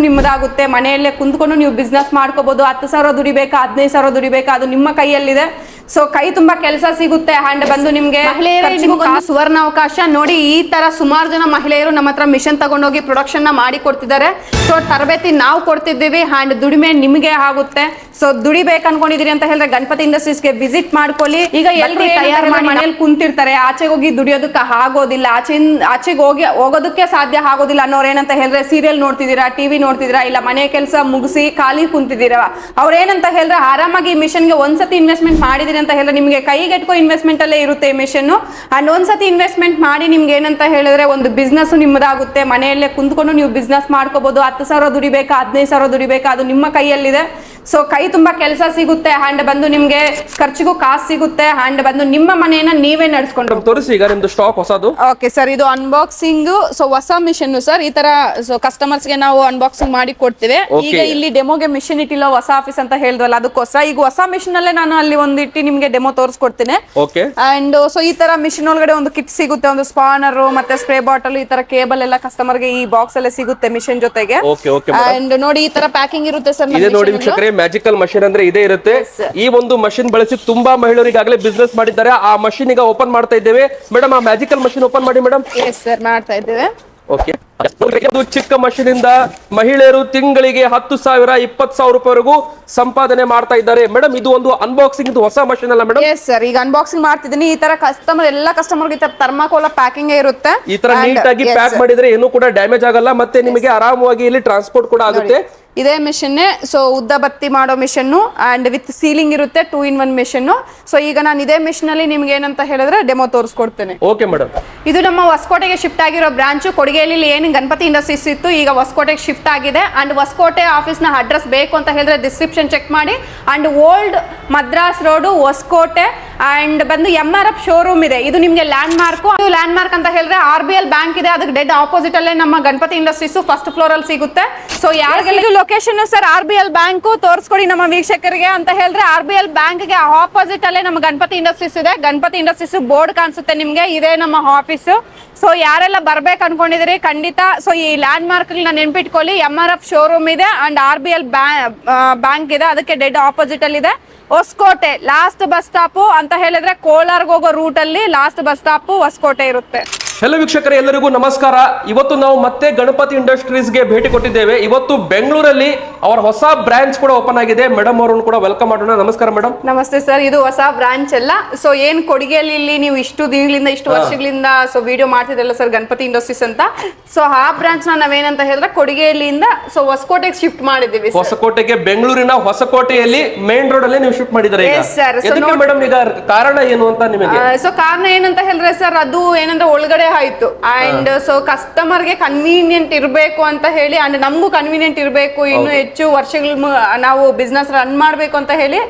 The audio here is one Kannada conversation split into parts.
ನಿಮ್ಮದಾಗುತ್ತೆ. ಮನೆಯಲ್ಲೇ ಕುಂತ್ಕೊಂಡು ನೀವು ಬಿಸ್ನೆಸ್ ಮಾಡ್ಕೋಬಹುದು ಹತ್ತು ಸಾವಿರ ದುಡಿಬೇಕಾ, ಹದಿನೈದು ಸಾವಿರ ದುಡಿಬೇಕಾ, ಅದು ನಿಮ್ಮ ಕೈಯಲ್ಲಿದೆ. ಸೊ ಕೈ ತುಂಬಾ ಕೆಲಸ ಸಿಗುತ್ತೆ ಹ್ಯಾಂಡ್ ಬಂದು ನಿಮ್ಗೆ ಸುವರ್ಣ ಅವಕಾಶ ನೋಡಿ ಈ ತರ ಸುಮಾರು ಜನ ಮಹಿಳೆಯರು ನಮ್ಮ ಹತ್ರ ಮಿಷನ್ ತಗೊಂಡೋಗಿ ಪ್ರೊಡಕ್ಷನ್ನ ಮಾಡಿ ಕೊಡ್ತಿದ್ದಾರೆ. ಸೊ ತರಬೇತಿ ನಾವು ಕೊಡ್ತಿದ್ದೀವಿ ಹ್ಯಾಂಡ್ ದುಡಿಮೆ ನಿಮ್ಗೆ ಆಗುತ್ತೆ. ಸೊ ದುಡಿಬೇಕು ಅನ್ಕೊಂಡಿದೀರಿ ಅಂತ ಹೇಳಿದ್ರೆ ಗಣಪತಿ ಇಂಡಸ್ಟ್ರೀಸ್ಗೆ ವಿಸಿಟ್ ಮಾಡ್ಕೊಳ್ಳಿ. ಈಗ ಎಲ್ಲರೂ ತಯಾರು ಮಾಡಿ ಮನೇಲಿ ಕುಂತಿರ್ತಾರೆ ಆಚೆಗೆ ಹೋಗಿ ದುಡಿಯೋದಕ್ಕೆ ಆಗೋದಿಲ್ಲ ಆಚೆ ಆಚೆಗೆ ಹೋಗಿ ಹೋಗೋದಕ್ಕೆ ಸಾಧ್ಯ ಆಗೋದಿಲ್ಲ ಅನ್ನೋರು ಏನಂತ ಹೇಳಿದ್ರೆ ಸೀರಿಯಲ್ ನೋಡ್ತಿದ್ದೀರಾ ಟಿವಿ ನೋಡ್ತಿದ್ದೀರಾ ಇಲ್ಲ ಮನೆ ಕೆಲಸ ಮುಗಿಸಿ ಖಾಲಿ ಕುಂತಿದ್ದೀರಾ? ಅವ್ರೇನಂತ ಏನಂತ ಹೇಳಿದ್ರೆ ಆರಾಮಾಗಿ ಈ ಮಿಷನ್ಗೆ ಒಂದ್ಸತಿ ಇನ್ವೆಸ್ಟ್ಮೆಂಟ್ ಮಾಡಿದಿರಿ ಅಂತ ಹೇಳಿದ್ರೆ ನಿಮಗೆ ಕೈಗೆಟ್ಕೋ ಇನ್ವೆಸ್ಟ್ಮೆಂಟ್ ಅಲ್ಲೇ ಇರುತ್ತೆ ಮಿಷನ್ ಅಂಡ್ ಒಂದ್ಸತಿ ಇನ್ವೆಸ್ಟ್ಮೆಂಟ್ ಮಾಡಿ ನಿಮ್ಗೆ ಏನಂತ ಹೇಳಿದ್ರೆ ಒಂದು ಬಿಸ್ನೆಸ್ ನಿಮ್ಮದಾಗುತ್ತೆ. ಮನೆಯಲ್ಲೇ ಕುಂತ್ಕೊಂಡು ನೀವು ಬಿಸ್ನೆಸ್ ಮಾಡ್ಕೋಬಹುದು ಹತ್ತು ಸಾವಿರ ದುಡಿಬೇಕಾ? ಹದಿನೈದು ಸಾವಿರ ದುಡಿಬೇಕಾ? ಅದು ನಿಮ್ಮ ಕೈಯಲ್ಲಿದೆ. ಸೊ ಕೈ ತುಂಬಾ ಕೆಲಸ ಸಿಗುತ್ತೆ ಹ್ಯಾಂಡ್ ಬಂದು ನಿಮ್ಗೆ ಖರ್ಚಿಗೂ ಕಾಸು ಸಿಗುತ್ತೆ ಹ್ಯಾಂಡ್ ಬಂದು ನಿಮ್ಮ ಮನೆಯನ್ನ ನೀವೇ ನಡ್ಸ್ಕೊಂಡು ತೋರಿಸಿ ಈಗ ನಿಮ್ದು ಸ್ಟಾಕ್ ಹೊಸದು. ಓಕೆ ಸರ್ ಇದು ಅನ್ಬಾಕ್ಸಿಂಗ್ ಸೊ ಹೊಸ ಮಿಷನ್ ಸರ್ ಈ ತರ ಸೊ ಕಸ್ಟಮರ್ಸ್ಗೆ ನಾವು ಅನ್ಬಾಕ್ಸಿಂಗ್ ಮಾಡಿ ಕೊಡ್ತೇವೆ. ಈಗ ಇಲ್ಲಿ ಡೆಮೋಗೆ ಮಿಷನ್ ಇಟ್ಟಿಲ್ಲ ಹೊಸ ಆಫೀಸ್ ಅಂತ ಹೇಳಿದ್ವಲ್ಲ ಅದಕ್ಕೋಸ್ಕರ ಈಗ ಹೊಸ ಮಿಷನ್ ಅಲ್ಲೇ ನಾನು ಅಲ್ಲಿ ಒಂದು ಇಟ್ಟು ನಿಮ್ಗೆ ಡೆಮೋ ತೋರಿಸ್ಕೊಡ್ತೀನಿ. ಓಕೆ ಅಂಡ್ ಸೊ ಈ ತರ ಮಿಷನ್ ಒಳಗಡೆ ಒಂದು ಕಿಟ್ ಸಿಗುತ್ತೆ ಒಂದು ಸ್ಪಾನರ್ ಮತ್ತೆ ಸ್ಪ್ರೇ ಬಾಟಲ್ ಈ ತರ ಕೇಬಲ್ ಎಲ್ಲ ಕಸ್ಟಮರ್ಗೆ ಈ ಬಾಕ್ಸ್ ಅಲ್ಲೇ ಸಿಗುತ್ತೆ ಮಿಷನ್ ಜೊತೆಗೆ. ಅಂಡ್ ನೋಡಿ ಈ ತರ ಪ್ಯಾಕಿಂಗ್ ಇರುತ್ತೆ ಸರ್ ನೋಡಿ ಮ್ಯಾಜಿಕಲ್ ಮಷಿನ್ ಅಂದ್ರೆ ಇದೇ ಇರುತ್ತೆ. ಈ ಒಂದು ಮಷಿನ್ ಬಳಸಿ ತುಂಬಾ ಮಹಿಳೆಯರು ಈಗಾಗಲೇ ಬಿಸ್ನೆಸ್ ಮಾಡಿದ್ದಾರೆ. ಆ ಮಷಿನ್ ಈಗ ಓಪನ್ ಮಾಡ್ತಾ ಇದ್ದೇವೆ. ಮೇಡಮ್ ಆ ಮ್ಯಾಜಿಕಲ್ ಮಷಿನ್ ಓಪನ್ ಮಾಡಿ ಮೇಡಮ್ ಸರ್ ಮಾಡ್ತಾ ಇದ್ದೇವೆ. ಓಕೆ ಚಿಕ್ಕ ಮಷಿನ್ ಇಂದ ಮಹಿಳೆಯರು ತಿಂಗಳಿಗೆ ಹತ್ತು ಸಾವಿರ ಇಪ್ಪತ್ತು ಸಾವಿರ ರೂಪಾಯಿವರೆಗೂ ಸಂಪಾದನೆ ಮಾಡ್ತಾ ಇದ್ದಾರೆ. ಮೇಡಮ್ ಇದು ಒಂದು ಅನ್ಬಾಕ್ಸಿಂಗ್ ಇದು ಹೊಸ ಮಷಿನ್ ಅಲ್ಲ ಮೇಡಮ್ ಎಸ್ ಸರ್ ಈಗ ಅನ್ಬಾಕ್ಸಿಂಗ್ ಮಾಡ್ತಿದ್ದೀನಿ. ಈ ತರ ಕಸ್ಟಮರ್ ಎಲ್ಲ ಕಸ್ಟಮರ್ ಥರ್ಮಾಕೋಲ ಪ್ಯಾಕಿಂಗ್ ಇರುತ್ತೆ. ಈ ತರ ನೀಟಾಗಿ ನೀಟ್ ಆಗಿ ಪ್ಯಾಕ್ ಮಾಡಿದ್ರೆ ಏನು ಕೂಡ ಡ್ಯಾಮೇಜ್ ಆಗಲ್ಲ. ಮತ್ತೆ ನಿಮಗೆ ಆರಾಮವಾಗಿ ಇಲ್ಲಿ ಟ್ರಾನ್ಸ್ಪೋರ್ಟ್ ಕೂಡ ಆಗುತ್ತೆ. ಇದೇ ಮಿಷಿನ್ನೇ ಸೊ ಉದ್ದ ಬತ್ತಿ ಮಾಡೋ ಮಿಷನ್ನು ಅಂಡ್ ವಿತ್ ಸೀಲಿಂಗ್ ಇರುತ್ತೆ two in one machine so ಈಗ ನಾನು ಇದೇ ಮಿಷಿನಲ್ಲಿ ಅಲ್ಲಿ ನಿಮ್ಗೆ ಏನಂತ ಹೇಳಿದ್ರೆ ಡೆಮೋ ತೋರಿಸ್ಕೊಡ್ತೇನೆ. ಓಕೆ ಮೇಡಮ್ ಇದು ನಮ್ಮ ಹೊಸಕೋಟೆಗೆ ಶಿಫ್ಟ್ ಆಗಿರೋ ಬ್ರಾಂಚು ಕೊಡುಗೆಯಲ್ಲಿ ಏನು ಗಣಪತಿ ಇಂಡಸ್ಟ್ರೀಸ್ ಇತ್ತು ಈಗ ಹೊಸಕೋಟೆಗೆ ಶಿಫ್ಟ್ ಆಗಿದೆ. ಅಂಡ್ ಹೊಸಕೋಟೆ ಆಫೀಸ್ನ ಅಡ್ರೆಸ್ ಬೇಕು ಅಂತ ಹೇಳಿದ್ರೆ ಡಿಸ್ಕ್ರಿಪ್ಷನ್ ಚೆಕ್ ಮಾಡಿ. And old Madras road Hosakote and ಬಂದು ಎಂ ಆರ್ ಎಫ್ ಶೋರೂಮ್ ಇದೆ. ಇದು ನಿಮಗೆ ಲ್ಯಾಂಡ್ ಮಾರ್ಕ್ ಲ್ಯಾಂಡ್ ಮಾರ್ಕ್ ಅಂತ ಹೇಳಿದ್ರೆ ಆರ್ ಬಿ ಎಲ್ ಬ್ಯಾಂಕ್ ಇದೆ. ಅದಕ್ಕೆ ಡೆಡ್ ಆಪೋಸಿಟ್ ಅಲ್ಲೇ ನಮ್ಮ ಗಣಪತಿ ಇಂಡಸ್ಟ್ರೀಸ್ ಫಸ್ಟ್ ಫ್ಲೋರ್ ಅಲ್ಲಿ ಸಿಗುತ್ತೆ. ಸೊ ಯಾರಿಗೆಲ್ಲ location sir R B L bank ತೋರಿಸ್ಕೊಡಿ ನಮ್ಮ ವೀಕ್ಷಕರಿಗೆ ಅಂತ ಹೇಳಿದ್ರೆ ಆರ್ ಬಿ ಎಲ್ ಬ್ಯಾಂಕ್ಗೆ ಆಪೋಸಿಟ್ ಅಲ್ಲೇ ನಮ್ಮ ಗಣಪತಿ ಇಂಡಸ್ಟ್ರೀಸ್ ಇದೆ. ಗಣಪತಿ ಇಂಡಸ್ಟ್ರೀಸ್ ಬೋರ್ಡ್ ಕಾಣಿಸುತ್ತೆ ನಿಮಗೆ. ಇದೇ ನಮ್ಮ ಆಫೀಸ್ ಸೊ ಯಾರೆಲ್ಲ ಬರ್ಬೇಕು ಅನ್ಕೊಂಡಿದಿರಿ ಖಂಡಿತ. ಸೊ ಈ ಲ್ಯಾಂಡ್ ಮಾರ್ಕ್ ನೆನ್ಪಿಟ್ಕೊಳ್ಳಿ ಎಂ ಆರ್ ಎಫ್ ಶೋರೂಮ್ ಇದೆ and R B L bank ಇದೆ. ಅದಕ್ಕೆ ಡೆಡ್ ಆಪೋಸಿಟ್ ಅಲ್ಲಿ ಇದೆ ಹೊಸಕೋಟೆ ಲಾಸ್ಟ್ ಬಸ್ ಸ್ಟಾಪ್ ಅಂತ ಹೇಳಿದ್ರೆ ಕೋಲಾರ್ಗೆ ಹೋಗೋ ರೂಟ್ ಅಲ್ಲಿ ಲಾಸ್ಟ್ ಬಸ್ ಸ್ಟಾಪ್ ಹೊಸಕೋಟೆ ಇರುತ್ತೆ. ಹೆಲೋ ವೀಕ್ಷಕರ ಎಲ್ಲರಿಗೂ ನಮಸ್ಕಾರ. ಇವತ್ತು ನಾವು ಮತ್ತೆ ಗಣಪತಿ ಇಂಡಸ್ಟ್ರೀಸ್ಗೆ ಭೇಟಿ ಕೊಟ್ಟಿದ್ದೇವೆ. ಇವತ್ತು ಬೆಂಗಳೂರಲ್ಲಿ ಅವರ ಹೊಸ ಬ್ರಾಂಚ್ ಕೂಡ ಓಪನ್ ಆಗಿದೆ. ಮೇಡಮ್ ಅವರನ್ನು ಕೂಡ ವೆಲ್ಕಮ್ ಮಾಡೋಣ. ನಮಸ್ಕಾರ ಮೇಡಮ್ ನಮಸ್ತೆ ಸರ್ ಇದು ಹೊಸ ಬ್ರಾಂಚ್ ಅಲ್ಲ. ಸೊ ಏನ್ ಕೊಡುಗೆಯಲ್ಲಿ ಇಲ್ಲಿ ನೀವು ಇಷ್ಟು ದಿನಗಳಿಂದ ಇಷ್ಟು ವರ್ಷಗಳಿಂದ ಸೊ ವಿಡಿಯೋ ಮಾಡ್ತಿದ್ರಲ್ಲ ಸರ್ ಗಣಪತಿ ಇಂಡಸ್ಟ್ರೀಸ್ ಅಂತ. ಸೊ ಆ ಬ್ರಾಂಚ್ನ ನಾವೇನಂತ ಹೇಳಿದ್ರೆ ಕೊಡುಗೆಯಲ್ಲಿಂದ ಸೊ ಹೊಸಕೋಟೆಗೆ ಶಿಫ್ಟ್ ಮಾಡಿದ್ದೀವಿ. ಹೊಸಕೋಟೆಗೆ ಬೆಂಗಳೂರಿನ ಹೊಸಕೋಟೆಯಲ್ಲಿ ಮೇನ್ ರೋಡ್ ಅಲ್ಲಿ ನೀವು ಶಿಫ್ಟ್ ಇದಕ್ಕೆ ನೋಡ್- ಮೇಡಮ್ ಈಗ ಕಾರಣ ಏನು ಅಂತ ನಿಮಗೆ? ಸೊ ಕಾರಣ ಏನಂತ ಹೇಳಿದ್ರೆ ಸರ್ ಅದು ಏನಂದ್ರೆ ಒಳಗಡೆ ಆಯ್ತು. ಅಂಡ್ ಸೊ ಕಸ್ಟಮರ್ಗೆ ಕನ್ವೀನಿಯಂಟ್ ಇರಬೇಕು ಅಂತ ಹೇಳಿ ಅಂಡ್ ನಮಗೂ ಕನ್ವೀನಿಯಂಟ್ ಇರಬೇಕು ಇನ್ನು ಹೆಚ್ಚು ವರ್ಷಗಳ ನಾವು ಬಿಸ್ನೆಸ್ ರನ್ ಮಾಡಬೇಕು ಅಂತ ಹೇಳಿ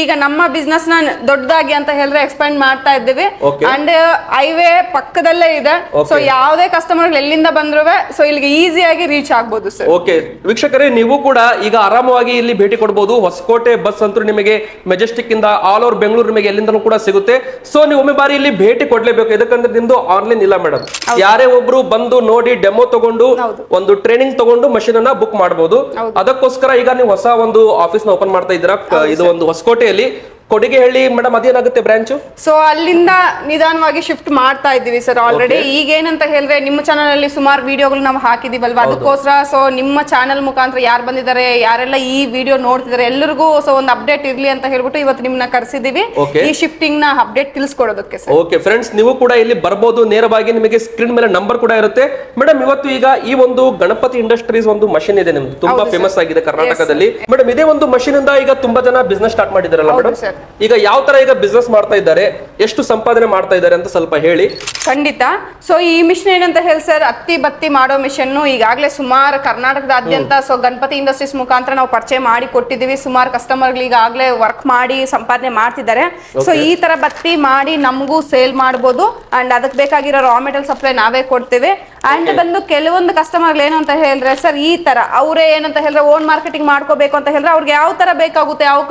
ಈಗ ನಮ್ಮ ಬಿಸ್ನೆಸ್ನ ದೊಡ್ಡದಾಗಿ ಅಂತ ಹೇಳಿದ್ರೆ ಎಕ್ಸ್ಪ್ಯಾಂಡ್ ಮಾಡ್ತಾ ಇದ್ದೀವಿ. ಅಂಡ್ ಹೈವೇ ಪಕ್ಕದಲ್ಲೇ ಇದೆ. ಸೊ. ಯಾವುದೇ ಕಸ್ಟಮರ್ ಎಲ್ಲಿಂದ ಬಂದ್ರು ಸೊ ಇಲ್ಲಿಗೆ ಈಸಿಯಾಗಿ ರೀಚ್ ಆಗ್ಬೋದು ಸರ್ ಓಕೆ ವೀಕ್ಷಕರೇ ನೀವು ಕೂಡ ಈಗ ಆರಾಮವಾಗಿ ಇಲ್ಲಿ ಭೇಟಿ ಕೊಡಬಹುದು ಹೊಸಕೋಟೆ ಬಸ್ ಅಂತೂ ನಿಮಗೆ ಮೆಜೆಸ್ಟಿಕ್ ಇಂದ ಆಲ್ ಓವರ್ ಬೆಂಗಳೂರು ನಿಮಗೆ ಎಲ್ಲಿಂದಲೂ ಕೂಡ ಸಿಗುತ್ತೆ. ಸೊ ನೀವು ಒಮ್ಮೆ ಬಾರಿ ಇಲ್ಲಿ ಭೇಟಿ ಕೊಡ್ಲೇಬೇಕು. ಯಾಕಂದ್ರೆ ನಿಮ್ದು ಆನ್ಲೈನ್ ಇಲ್ಲ ಮೇಡಮ್. ಯಾರೇ ಒಬ್ರು ಬಂದು ನೋಡಿ ಡೆಮೋ ತಗೊಂಡು ಒಂದು ಟ್ರೈನಿಂಗ್ ತಗೊಂಡು ಮಷೀನ್ ಅನ್ನ ಬುಕ್ ಮಾಡಬಹುದು ಅದಕ್ಕೋಸ್ಕರ ಈಗ ನೀವು ಹೊಸ ಒಂದು ಆಫೀಸ್ನ ಓಪನ್ ಮಾಡ್ತಾ ಇದ್ದೀರಾ? ಇದು ಒಂದು ಹೊಸಕೋಟೆಯಲ್ಲಿ ಕೊಡಿಗೆಹಳ್ಳಿ ಮೇಡಮ್ ಅದೇನಾಗುತ್ತೆ ಬ್ರಾಂಚ್? ಸೊ ಅಲ್ಲಿಂದ ನಿಧಾನವಾಗಿ ಶಿಫ್ಟ್ ಮಾಡ್ತಾ ಇದ್ದೀವಿ ಸರ್ ಆಲ್ರೆಡಿ ಈಗ ಏನಂತ ಹೇಳಿದ್ರೆ ನಿಮ್ಮ ಚಾನಲ್ ಅಲ್ಲಿ ಸುಮಾರು ವಿಡಿಯೋಗಳು ನಾವು ಹಾಕಿದೀವಲ್ವಾ ಅದಕ್ಕೋಸ್ಕರ ಸೊ ನಿಮ್ಮ ಚಾನಲ್ ಮುಖಾಂತರ ಯಾರು ಬಂದಿದ್ದಾರೆ ಯಾರೆಲ್ಲ ಈ ವಿಡಿಯೋ ನೋಡ್ತಿದ್ದಾರೆ ಎಲ್ಲರಿಗೂ ಸೊ ಒಂದು ಅಪ್ಡೇಟ್ ಇರ್ಲಿ ಅಂತ ಹೇಳ್ಬಿಟ್ಟು ಇವತ್ತು ನಿಮ್ಮನ್ನ ಕರೆಸಿದೀವಿ. ಈ ಶಿಫ್ಟಿಂಗ್ನ ಅಪ್ಡೇಟ್ ತಿಳಿಸ್ಕೊಡೋದಕ್ಕೆ ಸರ್ ಓಕೆ ಫ್ರೆಂಡ್ಸ್ ನೀವು ಕೂಡ ಇಲ್ಲಿ ಬರ್ಬೋದು. ನೇರವಾಗಿ ನಿಮಗೆ ಸ್ಕ್ರೀನ್ ಮೇಲೆ ನಂಬರ್ ಕೂಡ ಇರುತ್ತೆ. ಮೇಡಮ್ ಇವತ್ತು ಈಗ ಈ ಒಂದು ಗಣಪತಿ ಇಂಡಸ್ಟ್ರೀಸ್ ಒಂದು ಮಷಿನ್ ಇದೆ ನಿಮ್ದು. ತುಂಬಾ ಫೇಮಸ್ ಆಗಿದೆ ಕರ್ನಾಟಕದಲ್ಲಿ. ಮೇಡಮ್ ಇದೇ ಒಂದು ಮಷಿನ್ ಇಂದ ಈಗ ತುಂಬಾ ಜನ ಬಿಸ್ನೆಸ್ ಸ್ಟಾರ್ಟ್ ಮಾಡಿದಾರಲ್ಲ ಮೇಡಮ್. ಈಗ ಯಾವ ತರ ಈಗ ಬಿಸ್ನೆಸ್ ಮಾಡ್ತಾ ಇದ್ದಾರೆ ಎಷ್ಟು ಸಂಪಾದನೆ ಮಾಡ್ತಾ ಇದ್ದಾರೆ ಅಂತ ಸ್ವಲ್ಪ ಹೇಳಿ. ಖಂಡಿತ. ಸೊ ಈ ಮಿಷನ್ ಏನಂತ ಹೇಳಿ ಸರ್ ಅತ್ತಿ ಬತ್ತಿ ಮಾಡೋ ಮಿಷನ್ ಈಗಾಗಲೇ ಸುಮಾರು ಕರ್ನಾಟಕದಾದ್ಯಂತ ಸೊ ಗಣಪತಿ ಇಂಡಸ್ಟ್ರೀಸ್ ಮುಖಾಂತರ ನಾವು ಪರಿಚಯ ಮಾಡಿ ಕೊಟ್ಟಿದ್ದೀವಿ. ಸುಮಾರು ಕಸ್ಟಮರ್ಗಳು ಈಗಾಗಲೇ ವರ್ಕ್ ಮಾಡಿ ಸಂಪಾದನೆ ಮಾಡ್ತಿದ್ದಾರೆ. ಸೊ ಈ ತರ ಬತ್ತಿ ಮಾಡಿ ನಮಗೂ ಸೇಲ್ ಮಾಡ್ಬೋದು. ಅಂಡ್ ಅದಕ್ಕೆ ಬೇಕಾಗಿರೋ ರಾ ಮೆಟೀರಿಯಲ್ ಸಪ್ಲೈ ನಾವೇ ಕೊಡ್ತೇವೆ. ಅಂಡ್ ಬಂದು ಕೆಲವೊಂದು ಕಸ್ಟಮರ್ಗಳು ಏನು ಅಂತ ಹೇಳಿದ್ರೆ ಸರ್ ಈ ತರ. ಅವರೇ ಏನಂತ ಹೇಳಿದ್ರೆ ಓನ್ ಮಾರ್ಕೆಟಿಂಗ್ ಮಾಡ್ಕೋಬೇಕು ಅಂತ ಹೇಳಿದ್ರೆ ಅವ್ರಿಗೆ ಯಾವ ತರ ಬೇಕಾಗುತ್ತೆ? ಯಾವ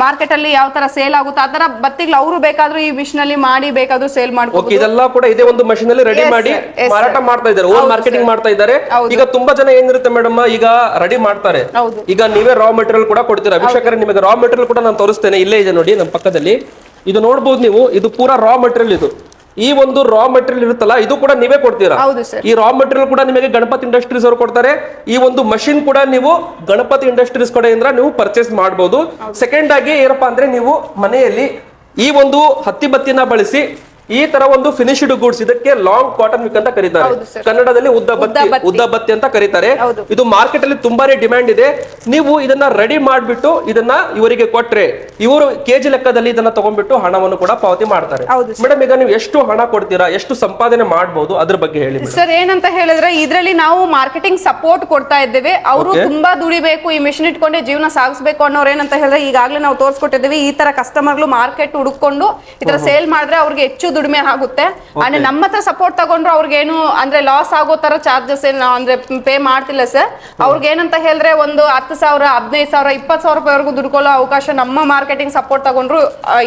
ಮಾರ್ಕೆಟ್ ಅಲ್ಲಿ ಯಾವ ತರ ಸೇಲ್ ಆಗುತ್ತೆ ಆ ತರ ಬತ್ತಿಗಳು ಅವರು ಬೇಕಾದ್ರೂ ಈ ಮಿಷನ್ ಅಲ್ಲಿ ಮಾಡಿ ಬೇಕಾದ್ರೂ ಸೇಲ್ ಮಾಡ್ಕೋಬಹುದು ಇದೆಲ್ಲ ಕೂಡ ಇದೆ ಒಂದು ಮಷಿನ್ ಅಲ್ಲಿ ರೆಡಿ ಮಾಡಿ ಮಾರಾಟ ಮಾಡ್ತಾ ಇದ್ದಾರೆ. ಓನ್ ಮಾರ್ಕೆಟಿಂಗ್ ಮಾಡ್ತಾ ಇದ್ದಾರೆ. ಈಗ ತುಂಬಾ ಜನ ಏನಿರುತ್ತೆ ಮೇಡಮ್ ಈಗ ರೆಡಿ ಮಾಡ್ತಾರೆ. ಹೌದು. ಈಗ ನೀವೇ ರಾ ಮೆಟೀರಿಯಲ್ ಕೂಡ ಕೊಡ್ತೀರಾ? ವೀಕ್ಷಕರೇ ನಿಮಗೆ ರಾ ಮೆಟೀರಿಯಲ್ ಕೂಡ ನಾನು ತೋರಿಸ್ತೇನೆ. ಇಲ್ಲೇ ಇದೆ ನೋಡಿ ನಮ್ಮ ಪಕ್ಕದಲ್ಲಿ. ಇದು ನೋಡಬಹುದು ನೀವು. ಇದು ಪೂರಾ ರಾ ಮೆಟೀರಿಯಲ್ ಇದು. ಈ ಒಂದು ರಾ ಮೆಟೀರಿಯಲ್ ಇರುತ್ತಲ್ಲ ಇದು ಕೂಡ ನೀವೇ ಕೊಡ್ತೀರಾ? ಈ ರಾ ಮೆಟೀರಿಯಲ್ ಕೂಡ ನಿಮಗೆ ಗಣಪತಿ ಇಂಡಸ್ಟ್ರೀಸ್ ಅವರು ಕೊಡ್ತಾರೆ. ಈ ಒಂದು ಮಷಿನ್ ಕೂಡ ನೀವು ಗಣಪತಿ ಇಂಡಸ್ಟ್ರೀಸ್ ಕಡೆಯಿಂದ ನೀವು ಪರ್ಚೇಸ್ ಮಾಡಬಹುದು ಸೆಕೆಂಡ್ ಆಗಿ ಏನಪ್ಪಾ ಅಂದ್ರೆ ನೀವು ಮನೆಯಲ್ಲಿ ಈ ಒಂದು ಹತ್ತಿ ಬತ್ತಿನ ಬಳಸಿ ಈ ತರ ಒಂದು ಫಿನಿಶ್ಡ್ ಗೂಡ್ಸ್ ಇದಕ್ಕೆ ಲಾಂಗ್ ಕಾಟನ್ ವಿಕ್ ಅಂತ ಕರೀತಾರೆ. ಕನ್ನಡದಲ್ಲಿ ಉದ್ದ ಬತ್ತಿ. ಉದ್ದ ಬತ್ತಿ. ಅಂತ ಕರೀತಾರೆ. ಇದು ಮಾರ್ಕೆಟ್ ಅಲ್ಲಿ ತುಂಬಾನೇ ಡಿಮ್ಯಾಂಡ್ ಇದೆ. ನೀವು ಇದನ್ನ ರೆಡಿ ಮಾಡ್ಬಿಟ್ಟು ಇದನ್ನ ಇವರಿಗೆ ಕೊಟ್ರೆ ಇವರು ಕೆಜಿ ಲೆಕ್ಕದಲ್ಲಿ ಇದನ್ನ ತಗೊಂಡ್ಬಿಟ್ಟು ಹಣವನ್ನು ಕೂಡ ಪಾವತಿ ಮಾಡ್ತಾರೆ. ಮೇಡಮ್ ಈಗ ನೀವು ಎಷ್ಟು ಹಣ ಕೊಡ್ತೀರಾ ಎಷ್ಟು ಸಂಪಾದನೆ ಮಾಡಬಹುದು ಅದ್ರ ಬಗ್ಗೆ ಹೇಳಿ ಸರ್ ಏನಂತ ಹೇಳಿದ್ರೆ ಇದರಲ್ಲಿ ನಾವು ಮಾರ್ಕೆಟಿಂಗ್ ಸಪೋರ್ಟ್ ಕೊಡ್ತಾ ಇದ್ದೇವೆ. ಅವರು ತುಂಬಾ ದುಡಿಬೇಕು ಈ ಮಿಷನ್ ಇಟ್ಕೊಂಡೆ ಜೀವನ ಸಾಗಿಸಬೇಕು ಅನ್ನೋರು ಏನಂತ ಹೇಳಿದ್ರೆ ಈಗಾಗಲೇ ನಾವು ತೋರಿಸ್ಕೊಟ್ಟಿದ್ದೀವಿ. ಈ ತರ ಕಸ್ಟಮರ್ಗಳು ಮಾರ್ಕೆಟ್ ಹುಡುಕೊಂಡು ಈ ತರ ಸೇಲ್ ಮಾಡಿದ್ರೆ ಅವ್ರಿಗೆ ಹೆಚ್ಚು ದುಡಿಮೆ ಆಗುತ್ತೆ. ಅಂದ್ರೆ ನಮ್ಮ ಹತ್ರ ಸಪೋರ್ಟ್ ತಗೊಂಡ್ರು ಅವ್ರಿಗೇನು ಅಂದ್ರೆ ಲಾಸ್ ಆಗೋ ತರ ಚಾರ್ಜಸ್ ಏನು ಅಂದ್ರೆ ಪೇ ಮಾಡ್ತಿಲ್ಲ ಸರ್ ಅವ್ರಿಗೆ ಏನಂತ ಹೇಳಿದ್ರೆ ಒಂದು ಹತ್ತು ಸಾವಿರ ಹದಿನೈದು ಸಾವಿರ ಇಪ್ಪತ್ತು ಸಾವಿರ ರೂಪಾಯಿವರೆಗೂ ದುಡ್ಕೊಳ್ಳೋ ಅವಕಾಶ ನಮ್ಮ ಮಾರ್ಕೆಟಿಂಗ್ ಸಪೋರ್ಟ್ ತಗೊಂಡ್ರು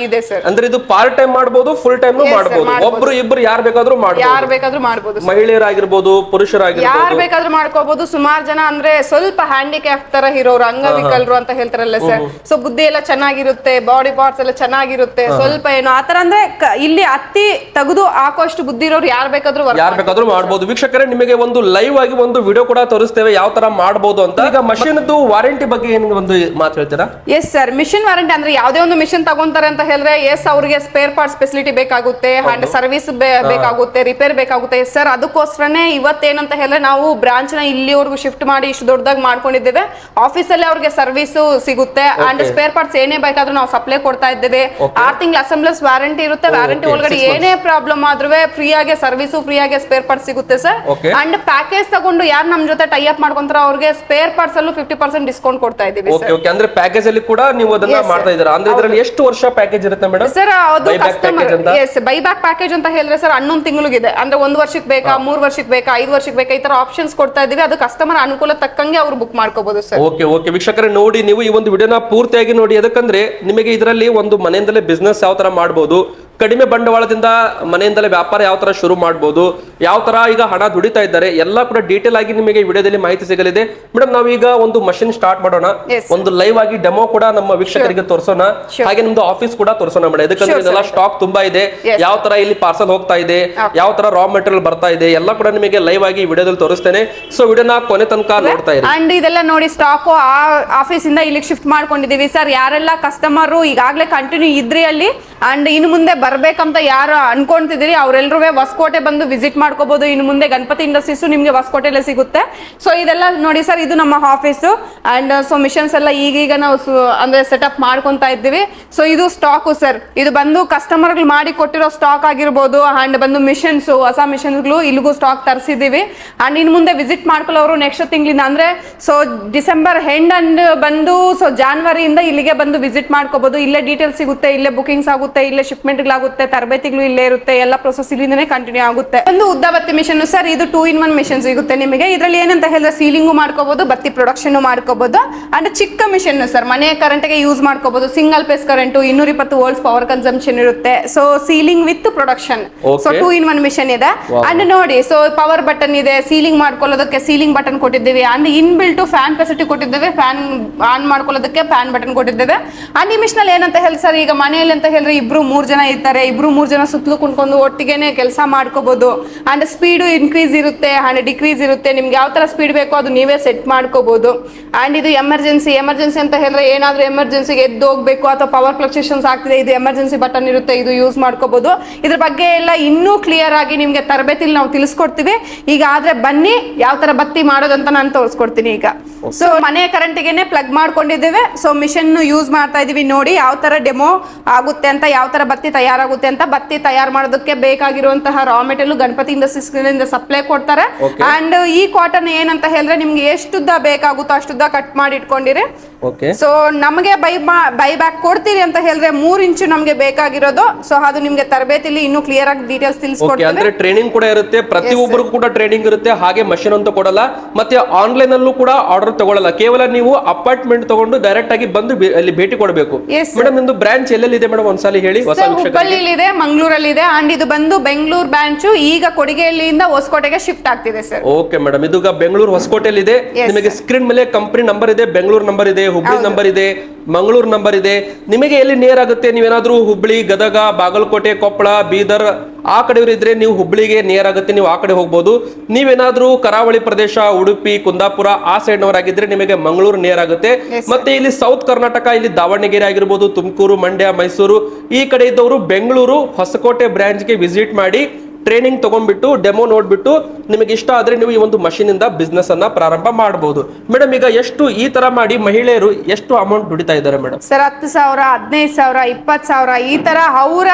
ಇದೆ ಸರ್ ಅಂದ್ರೆ ಇದು ಪಾರ್ಟ್ ಟೈಮ್ ಮಾಡಬಹುದು ಫುಲ್ ಟೈಮ್ ಮಾಡಬಹುದು ಒಬ್ರು ಇಬ್ರು ಯಾರು ಬೇಕಾದ್ರೂ ಮಾಡಬಹುದು ಯಾರು ಬೇಕಾದ್ರೂ sir. ಮಹಿಳೆಯರಾಗಿರ್ಬೋದು ಯಾರ್ ಯಾರು ಬೇಕಾದ್ರೂ ಮಾಡ್ಕೋಬಹುದು ಸುಮಾರು ಜನ ಅಂದ್ರೆ ಸ್ವಲ್ಪ ಹ್ಯಾಂಡಿಕ್ಯಾಪ್ ತರ ಇರೋರು ಅಂಗವಿಕಲರು ಅಂತ ಹೇಳ್ತಾರಲ್ಲ ಸರ್ ಸೊ ಬುದ್ಧಿ ಎಲ್ಲ ಚೆನ್ನಾಗಿರುತ್ತೆ ಬಾಡಿ ಪಾರ್ಟ್ಸ್ ಎಲ್ಲ ಚೆನ್ನಾಗಿರುತ್ತೆ. ಸ್ವಲ್ಪ ಏನು ಆತರ ಅಂದ್ರೆ ಇಲ್ಲಿ ಹತ್ತಿ ತೆಗೆದು ಹಾಕೋಷ್ಟು ಬುದ್ಧಿ ಇರೋರು ಯಾರು ಬೇಕಾದ್ರೂ work ಯಾರು ಬೇಕಾದ್ರೂ ಮಾಡಬಹುದು ವೀಕ್ಷಕರೇ ನಿಮಗೆ ಒಂದು ಲೈವ್ ಆಗಿ ಒಂದು ವಿಡಿಯೋ ಕೂಡ ತೋರಿಸ್ತೇವೆ. ಯಾವ ತರ ಮಾಡಬಹುದು ಅಂತ. ಈಗ ಮಷಿನ್ ವಾರಂಟಿ ಬಗ್ಗೆ ಏನ್ ಒಂದು ಮಾತು ಹೇಳ್ತೀರಾ? ಎಸ್ ಸರ್ ಮಿಷನ್ ವಾರಂಟಿ ಅಂದ್ರೆ ಯಾವುದೇ ಒಂದು ಮಿಷನ್ ತಗೊಂತಾರೆ ಅಂತ ಹೇಳಿದ್ರೆ ಎಸ್ ಅವ್ರಿಗೆ ಸ್ಪೇರ್ ಪಾರ್ಟ್ ಫೆಸಿಲಿಟಿ ಬೇಕಾಗುತ್ತೆ ಅಂಡ್ ಸರ್ವಿಸ್ ಬೇಕಾಗುತ್ತೆ ರಿಪೇರ್ ಬೇಕಾಗುತ್ತೆ. ಸರ್ ಅದಕ್ಕೋಸ್ಕರನೇ ಇವತ್ತೇನಂತ ಹೇಳಿದ್ರೆ ನಾವು ಬ್ರಾಂಚ್ನ ಇಲ್ಲಿವರೆಗೂ ಶಿಫ್ಟ್ ಮಾಡಿ ಇಷ್ಟು ದೊಡ್ಡದಾಗಿ ಮಾಡ್ಕೊಂಡಿದ್ದೇವೆ. ಆಫೀಸ್ ಅಲ್ಲಿ ಅವ್ರಿಗೆ ಸರ್ವಿಸ್ ಸಿಗುತ್ತೆ. ಅಂಡ್ ಸ್ಪೇರ್ ಪಾರ್ಟ್ಸ್ ಏನೇ ಬೇಕಾದ್ರೂ ನಾವು ಸಪ್ಲೈ ಕೊಡ್ತಾ ಇದ್ದೇವೆ. ಆರ್ ತಿಂಗಳ ಅಸೆಂಬ್ಲಸ್ ವಾರಂಟಿ ಇರುತ್ತೆ. Warranty okay. ಒಳಗಡೆ Six. ಏನೇ ಪ್ರಾಬ್ಲಮ್ ಆದ್ರೂ ಫ್ರೀ ಆಗಿ ಸರ್ವಿಸ್ ಫ್ರೀ ಆಗಿ ಸ್ಪೇರ್ ಪಾರ್ಟ್ ಸಿಗುತ್ತೆ ಸರ್ ಅಂಡ್ ಪ್ಯಾಕೇಜ್ ತಗೊಂಡು ಯಾರು ನಮ್ ಜೊತೆ ಟೈ ಅಪ್ ಮಾಡ್ಕೊಂತಾರ ಅವ್ರಿಗೆ ಸ್ಪೇರ್ ಪಾರ್ಟ್ಸ್ ಅಲ್ಲೂ ಫಿಫ್ಟಿ ಪರ್ಸೆಂಟ್ ಡಿಸ್ಕೌಂಟ್ ಕೊಡ್ತಾ ಇದೀವಿ ಓಕೆ ಓಕೆ ಅಂದ್ರೆ ಪ್ಯಾಕೇಜ್ ಅಲ್ಲಿ ಕೂಡ ನೀವು ಅದನ್ನ ಮಾಡ್ತಾ ಇದ್ದೀರಾ? ಅಂದ್ರೆ ಇದರಲ್ಲಿ ಎಷ್ಟು ವರ್ಷ ಪ್ಯಾಕೇಜ್ ಇರುತ್ತೆ ಮೇಡಮ್ ಸರ್ ಅದು customer yes buy back package ಅಂತ ಹೇಳಿದ್ರೆ ಸರ್ ಹನ್ನೊಂದು ಇದೆ ಅಂದ್ರೆ ಒಂದು ವರ್ಷಕ್ಕೆ ಬೇಕಾ ಮೂರ್ ವರ್ಷಕ್ಕೆ ಬೇಕಾ ಐದು ವರ್ಷಕ್ಕೆ ಬೇಕಾ ಈ ತರ ಆಪ್ಷನ್ಸ್ ಕೊಡ್ತಾ ಇದೀವಿ. ಅದು ಕಸ್ಟಮರ್ ಅನುಕೂಲ ತಕ್ಕಂಗೆ ಅವ್ರು ಬುಕ್ ಮಾಡ್ಕೋಬಹುದು ಸರ್ ಓಕೆ ಓಕೆ ವೀಕ್ಷಕರೇ ನೋಡಿ ನೀವು ಈ ಒಂದು ವಿಡಿಯೋನ ಪೂರ್ತಿಯಾಗಿ ನೋಡಿ. ಅದಕ್ಕಂದ್ರೆ ನಿಮಗೆ ಇದರಲ್ಲಿ ಒಂದು ಮನೆಯಿಂದಲೇ ಬಿಸ್ನೆಸ್ ಯಾವ ತರ ಮಾಡಬಹುದು ಕಡಿಮೆ ಬಂಡವಾಳದಿಂದ ಮನೆಯಿಂದಲೇ ವ್ಯಾಪಾರ ಯಾವ ತರ ಶುರು ಮಾಡಬಹುದು ಯಾವ ತರ ಈಗ ಹಣ ದುಡಿತಾ ಇದ್ದಾರೆ ಎಲ್ಲ ಕೂಡ ಡೀಟೇಲ್ ಆಗಿ ನಿಮಗೆ ವಿಡಿಯೋದಲ್ಲಿ ಮಾಹಿತಿ ಸಿಗಲಿದೆ. ಮೇಡಮ್ ನಾವೀಗ ಒಂದು ಮಷಿನ್ ಸ್ಟಾರ್ಟ್ ಮಾಡೋಣ. ಒಂದು ಲೈವ್ ಆಗಿ ಡೆಮೋ ಕೂಡ ನಮ್ಮ ವೀಕ್ಷಕರಿಗೆ ತೋರಿಸೋಣ. ಹಾಗೆ ನಿಮ್ದು ಆಫೀಸ್ ಕೂಡ ತೋರಿಸೋಣ ಮೇಡಮ್ ಯಾಕಂದ್ರೆ ಇದೆಲ್ಲ ಸ್ಟಾಕ್ ತುಂಬಾ ಇದೆ. ಯಾವ ತರ ಇಲ್ಲಿ ಪಾರ್ಸಲ್ ಹೋಗ್ತಾ ಇದೆ ಯಾವ ತರ ರಾ ಮೆಟೀರಿಯಲ್ ಬರ್ತಾ ಇದೆ ಎಲ್ಲ ಕೂಡ ನಿಮಗೆ ಲೈವ್ ಆಗಿ ವಿಡಿಯೋದಲ್ಲಿ ತೋರಿಸ್ತೇನೆ. ಸೊ ವಿಡಿಯೋನ ಕೊನೆ ತನಕ ನೋಡ್ತಾ ಇದೆ ಅಂಡ್ ಇದೆಲ್ಲ ನೋಡಿ ಸ್ಟಾಕ್ ಆಫೀಸ್ ಇಂದ ಇಲ್ಲಿಗೆ ಶಿಫ್ಟ್ ಮಾಡ್ಕೊಂಡಿದೀವಿ ಸರ್ ಯಾರೆಲ್ಲ ಕಸ್ಟಮರ್ ಈಗಾಗಲೇ ಕಂಟಿನ್ಯೂ ಇದ್ರಿ ಅಲ್ಲಿ ಅಂಡ್ ಇನ್ನು ಮುಂದೆ ಬರ್ಬೇಕಂತ ಯಾರು ಅನ್ಕೊಂತಿದ್ದೀರಿ ಅವರೆಲ್ಲರೂ ಹೊಸಕೋಟೆ ಬಂದು ವಿಸಿಟ್ ಮಾಡ್ಕೋಬಹುದು ಇನ್ನು ಮುಂದೆ ಗಣಪತಿ ಇಂಡಸ್ಟ್ರೀಸ್ ನಿಮ್ಗೆ ಹೊಸಕೋಟೆಲ್ಲೇ ಸಿಗುತ್ತೆ. ಸೊ ಇದೆಲ್ಲ ನೋಡಿ ಸರ್, ಇದು ನಮ್ಮ ಆಫೀಸು ಅಂಡ್ ಸೊ ಮಿಷನ್ಸ್ ಎಲ್ಲ ಈಗೀಗ ನಾವು ಅಂದ್ರೆ ಸೆಟಪ್ ಮಾಡ್ಕೊತಾ ಇದ್ದೀವಿ. ಸೊ ಇದು ಸ್ಟಾಕು ಸರ್. ಇದು ಬಂದು ಕಸ್ಟಮರ್ಗಳು ಮಾಡಿ ಕೊಟ್ಟಿರೋ ಸ್ಟಾಕ್ ಆಗಿರ್ಬೋದು. ಅಂಡ್ ಬಂದು ಮಿಷನ್ಸ್ ಹೊಸ ಮಿಷನ್ಗಳು ಇಲ್ಲಿಗೂ ಸ್ಟಾಕ್ ತರಿಸಿದ್ದೀವಿ. ಅಂಡ್ ಇನ್ನು ಮುಂದೆ ವಿಸಿಟ್ ಮಾಡ್ಕೊಳ್ಳೋರು ನೆಕ್ಸ್ಟ್ ತಿಂಗಳಿಂದ ಅಂದ್ರೆ ಸೊ ಡಿಸೆಂಬರ್ ಹೆಂಡ್ ಅಂಡ್ ಬಂದು ಸೊ ಜಾನ್ವರಿಯಿಂದ ಇಲ್ಲಿಗೆ ಬಂದು ವಿಸಿಟ್ ಮಾಡ್ಕೋಬಹುದು ಇಲ್ಲೇ ಡೀಟೇಲ್ಸ್ ಸಿಗುತ್ತೆ, ಇಲ್ಲೇ ಬುಕಿಂಗ್ಸ್ ಆಗುತ್ತೆ. ಇಲ್ಲೇ ಶಿಪ್ಮೆಂಟ್ಗಳಾಗುತ್ತೆ ತರಬೇತಿಗಳು ಇಲ್ಲೇ ಇರುತ್ತೆ ಎಲ್ಲ ಪ್ರೊಸೆಸ್ ಇಲ್ಲಿಂದನೇ ಕಂಟಿನ್ಯೂ ಆಗುತ್ತೆ. ಒಂದು ಉದ್ದ ಬತ್ತಿ ಮಿಷನ್ ಸರ್ ಇದು ಟೂ ಇನ್ ಒನ್ ಮಿಷನ್ ಸಿಗುತ್ತೆ ನಿಮಗೆ. ಇದರಲ್ಲಿ ಏನಂತ ಹೇಳಿದ್ರೆ ಸೀಲಿಂಗು ಮಾಡ್ಕೋಬಹುದು ಬತ್ತಿ ಪ್ರೊಡಕ್ಷನ್ ಮಾಡ್ಕೋಬಹುದು ಅಂಡ್ ಚಿಕ್ಕ ಮಿಷನ್ ಸರ್ ಮನೆ ಕರೆಂಟ್ಗೆ ಯೂಸ್ ಮಾಡ್ಕೋಬಹುದು ಸಿಂಗಲ್ ಪೇಸ್ ಕರೆಂಟ್ ಇನ್ನೂರ ಇಪ್ಪತ್ತು ವೋಲ್ಟ್ಸ್ ಪವರ್ ಕನ್ಸಂಪ್ಷನ್ ಇರುತ್ತೆ. So sealing with production so. Two in one machine ಇದೆ ಅಂಡ್ ನೋಡಿ ಸೊ ಪವರ್ ಬಟನ್ ಇದೆ ಸೀಲಿಂಗ್ ಮಾಡ್ಕೊಳ್ಳೋದಕ್ಕೆ ಸೀಲಿಂಗ್ ಬಟನ್ ಕೊಟ್ಟಿದ್ದೀವಿ and in built fan facility ಕೊಟ್ಟಿದ್ದೇವೆ ಫ್ಯಾನ್ ಆನ್ ಮಾಡ್ಕೊಳ್ಳೋದಕ್ಕೆ ಫ್ಯಾನ್ ಬಟನ್ ಕೊಟ್ಟಿದ್ದೇವೆ. ಅಂಡ್ ಈ ಮಿಷನ್ ಏನಂತ ಹೇಳಿ ಸರ್ ಈಗ ಮನೆಯಲ್ಲಿ ಅಂತ ಹೇಳಿದ್ರೆ ಇಬ್ರು ಮೂರ್ ಜನ ಇರ್ತಾರೆ, ಇಬ್ರು ಮೂರ್ ಜನ ಸುತ್ತಲೂ ಕುಣ್ಕೊಂಡು ಒಟ್ಟಿಗೆನೆ ಕೆಲಸ ಮಾಡ್ಕೋಬಹುದು ಅಂಡ್ ಸ್ಪೀಡು ಇನ್ಕ್ರೀಸ್ ಇರುತ್ತೆ ಅಂಡ್ ಡಿಕ್ರೀಸ್ ಇರುತ್ತೆ. ನಿಮ್ಗೆ ಯಾವ ತರ ಸ್ಪೀಡ್ ಬೇಕೋ ಅದು ನೀವೇ ಸೆಟ್ ಮಾಡ್ಕೋಬಹುದು ಅಂಡ್ ಇದು ಎಮರ್ಜೆನ್ಸಿ ಎಮರ್ಜೆನ್ಸಿ ಅಂತ ಹೇಳಿದ್ರೆ ಏನಾದ್ರೂ ಎಮರ್ಜೆನ್ಸಿಗೆ ಎದ್ದು ಹೋಗ್ಬೇಕು ಅಥವಾ ಪವರ್ ಫ್ಲಕ್ಚುಯೇಷನ್ಸ್ ಆಗ್ತಿದೆ, ಇದು ಎಮರ್ಜೆನ್ಸಿ ಬಟನ್ ಇರುತ್ತೆ, ಇದು ಯೂಸ್ ಮಾಡ್ಕೋಬಹುದು ಇದ್ರ ಬಗ್ಗೆ ಎಲ್ಲ ಇನ್ನೂ ಕ್ಲಿಯರ್ ಆಗಿ ನಿಮ್ಗೆ ತರಬೇತಿಲಿ ನಾವು ತಿಳಿಸ್ಕೊಡ್ತೀವಿ. ಈಗ ಆದ್ರೆ ಬನ್ನಿ ಯಾವ ತರ ಬತ್ತಿ ಮಾಡೋದಂತ ನಾನು ತೋರಿಸ್ಕೊಡ್ತೀನಿ ಈಗ. ಸೊ ಮನೆ ಕರೆಂಟಿಗೆನೆ ಪ್ಲಗ್ ಮಾಡ್ಕೊಂಡಿದ್ದೇವೆ. ಸೊ ಮಿಷನ್ ಯೂಸ್ ಮಾಡ್ತಾ ಇದೀವಿ ನೋಡಿ, ಯಾವ ತರ ಡೆಮೋ ಆಗುತ್ತೆ ಅಂತ ಯಾವ ತರ ಬತ್ತಿ ತಯಾರು ತಯಾರಾಗುತ್ತೆ ಅಂತ ಬತ್ತಿ ತಯಾರು ಮಾಡೋದಕ್ಕೆ ಬೇಕಾಗಿರುವಂತಹ ರಾ ಮೆಟೀರಿಯಲ್ ಗಣಪತಿ ಇಂದ ಸಪ್ಲೈ ಕೊಡ್ತಾರೆ. ಅಂಡ್ ಈ ಕಾಟನ್ ಏನಂತ ಹೇಳಿದ್ರೆ ನಿಮ್ಗೆ ಎಷ್ಟುದ್ದ ಬೇಕಾಗುತ್ತೋ ಅಷ್ಟುದ್ದ ಕಟ್ ಮಾಡಿ ಇಟ್ಕೊಂಡಿರಿ. ಸೊ ನಮಗೆ ಬೈ ಬೈ ಬ್ಯಾಕ್ ಕೊಡ್ತೀರಿ ಅಂತ ಹೇಳಿದ್ರೆ ಮೂರ್ ಇಂಚು ನಮ್ಗೆ ಬೇಕಾಗಿರೋದು. ಸೊ ಅದು ನಿಮ್ಗೆ ತರಬೇತಿಲಿ ಇನ್ನೂ ಕ್ಲಿಯರ್ ಆಗಿ ಡೀಟೇಲ್ಸ್ ಅಂದ್ರೆ ಟ್ರೈನಿಂಗ್ ಕೂಡ ಇರುತ್ತೆ. ಪ್ರತಿಯೊಬ್ಬರಿಗೂ ಕೂಡ ಟ್ರೈನಿಂಗ್ ಇರುತ್ತೆ. ಹಾಗೆ ಮಷಿನ್ ಅಂತ ಕೊಡಲ್ಲ. ಮತ್ತೆ ಆನ್ಲೈನ್ ಅಲ್ಲೂ ಕೂಡ ಆರ್ಡರ್ ತಗೊಳ್ಳಲ್ಲ. ಕೇವಲ ನೀವು ಅಪಾರ್ಟ್ಮೆಂಟ್ ತಗೊಂಡು ಡೈರೆಕ್ಟ್ ಆಗಿ ಬಂದು ಅಲ್ಲಿ ಭೇಟಿ ಕೊಡಬೇಕು. ಮೇಡಮ್ ನಿಮ್ದು ಬ್ರಾಂಚ್ ಎಲ್ಲೆಲ್ಲಿದೆ ಮೇಡಮ್ ಒಂದ್ಸಲಿ ಹೇಳಿ ಹೊಸ ಹುಬ್ಬಳ್ಳಿಲಿ ಇದೆ ಮಂಗಳೂರಲ್ಲಿ ಮಂಗಳೂರಲ್ಲಿದೆ. ಅಂಡ್ ಇದು ಬಂದು ಬೆಂಗಳೂರು ಬ್ರಾಂಚ್ ಈಗ ಕೊಡಿಗೆಹಳ್ಳಿಯಿಂದ ಹೊಸಕೋಟೆಗೆ ಶಿಫ್ಟ್ ಆಗ್ತಿದೆ ಸರ್. ಓಕೆ ಮೇಡಮ್ ಇದು ಬೆಂಗಳೂರು ಹೊಸಕೋಟೆಯಲ್ಲಿ ಇದೆ ನಿಮಗೆ ಸ್ಕ್ರೀನ್ ಮೇಲೆ ಕಂಪನಿ ನಂಬರ್ ಇದೆ ಬೆಂಗಳೂರು ನಂಬರ್ ಇದೆ ಹುಬ್ಳಿ ನಂಬರ್ ಇದೆ ಮಂಗಳೂರು ನಂಬರ್ ಇದೆ. ನಿಮಗೆ ಎಲ್ಲಿ ನೇರ ಆಗುತ್ತೆ? ನೀವೇನಾದ್ರೂ ಹುಬ್ಳಿ ಗದಗ ಬಾಗಲಕೋಟೆ ಕೊಪ್ಪಳ ಬೀದರ್ ಆ ಕಡೆಯವರು ಇದ್ರೆ ನೀವು ಹುಬ್ಬಳ್ಳಿಗೆ ನಿಯರ್ ಆಗುತ್ತೆ ನೀವು ಆ ಕಡೆ ಹೋಗ್ಬೋದು. ನೀವೇನಾದ್ರೂ ಕರಾವಳಿ ಪ್ರದೇಶ ಉಡುಪಿ ಕುಂದಾಪುರ ಆ ಸೈಡ್ನವರಾಗಿದ್ರೆ ನಿಮಗೆ ಮಂಗಳೂರು ನಿಯರ್ ಆಗುತ್ತೆ. ಮತ್ತೆ ಇಲ್ಲಿ ಸೌತ್ ಕರ್ನಾಟಕ ಇಲ್ಲಿ ದಾವಣಗೆರೆ ಆಗಿರ್ಬೋದು ತುಮಕೂರು ಮಂಡ್ಯ ಮೈಸೂರು ಈ ಕಡೆ ಇದ್ದವರು ಬೆಂಗಳೂರು ಹೊಸಕೋಟೆ ಬ್ರಾಂಚ್ಗೆ ವಿಸಿಟ್ ಮಾಡಿ. ಟ್ರೈನಿಂಗ್ ತಗೊಂಡ್ಬಿಟ್ಟು ಡೆಮೋ ನೋಡ್ಬಿಟ್ಟು ನಿಮಗೆ ಇಷ್ಟ ಆದ್ರೆ ನೀವು ಈ ಒಂದು ಮಷೀನ್ ಇಂದ ಬಿಸ್ನೆಸ್ ಅನ್ನ ಪ್ರಾರಂಭ ಮಾಡಬಹುದು ಮೇಡಮ್ ಈಗ ಎಷ್ಟು ಈ ತರ ಮಾಡಿ ಮಹಿಳೆಯರು ಎಷ್ಟು ಅಮೌಂಟ್ ದುಡಿತಾ ಇದ್ದಾರೆ ಮೇಡಮ್? ಸರ್ ಹತ್ತು ಸಾವಿರ ಹದಿನೈದು ಸಾವಿರ ಇಪ್ಪತ್ತು ಸಾವಿರ ಈ ತರ ಅವರ